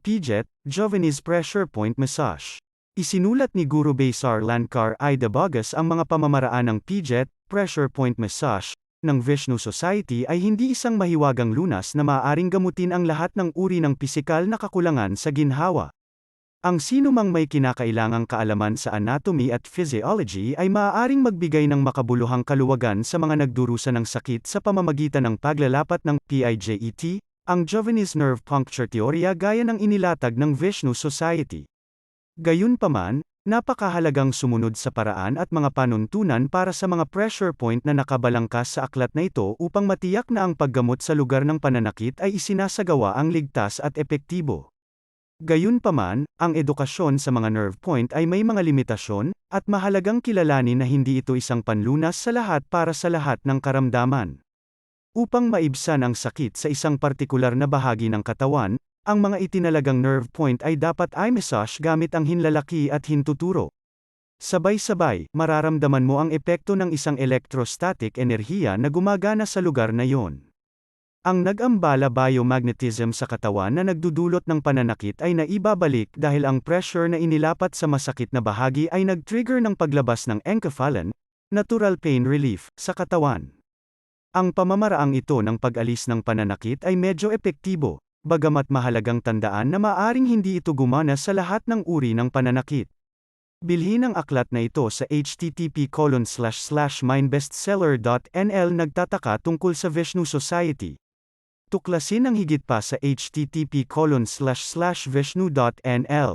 Pijet, Jovenis Pressure Point Massage. Isinulat ni Guru Besar Lankar I. Debagas ang mga pamamaraan ng Pijet, Pressure Point Massage, ng Vishnu Society ay hindi isang mahiwagang lunas na maaaring gamutin ang lahat ng uri ng pisikal na kakulangan sa ginhawa. Ang sino mang may kinakailangang kaalaman sa anatomy at physiology ay maaaring magbigay ng makabuluhang kaluwagan sa mga nagdurusa ng sakit sa pamamagitan ng paglalapat ng PIJET, ang Jovenis Nerve Puncture Teorya gaya ng inilatag ng Vishnu Society. Gayunpaman, napakahalagang sumunod sa paraan at mga panuntunan para sa mga pressure point na nakabalangkas sa aklat na ito upang matiyak na ang paggamot sa lugar ng pananakit ay isinasagawa ang ligtas at epektibo. Gayunpaman, ang edukasyon sa mga nerve point ay may mga limitasyon, at mahalagang kilalanin na hindi ito isang panlunas sa lahat para sa lahat ng karamdaman. Upang maibsan ang sakit sa isang partikular na bahagi ng katawan, ang mga itinalagang nerve point ay dapat eye massage gamit ang hinlalaki at hintuturo. Sabay-sabay, mararamdaman mo ang epekto ng isang electrostatic enerhiya na gumagana sa lugar na yon. Ang nag-ambala biomagnetism sa katawan na nagdudulot ng pananakit ay naibabalik dahil ang pressure na inilapat sa masakit na bahagi ay nag-trigger ng paglabas ng enkephalin, natural pain relief, sa katawan. Ang pamamaraang ito ng pag-alis ng pananakit ay medyo epektibo, bagamat mahalagang tandaan na maaring hindi ito gumana sa lahat ng uri ng pananakit. Bilhin ang aklat na ito sa http mindbestseller.nl nagtataka tungkol sa Vishnu Society. Tuklasin ang higit pa sa http vishnu.nl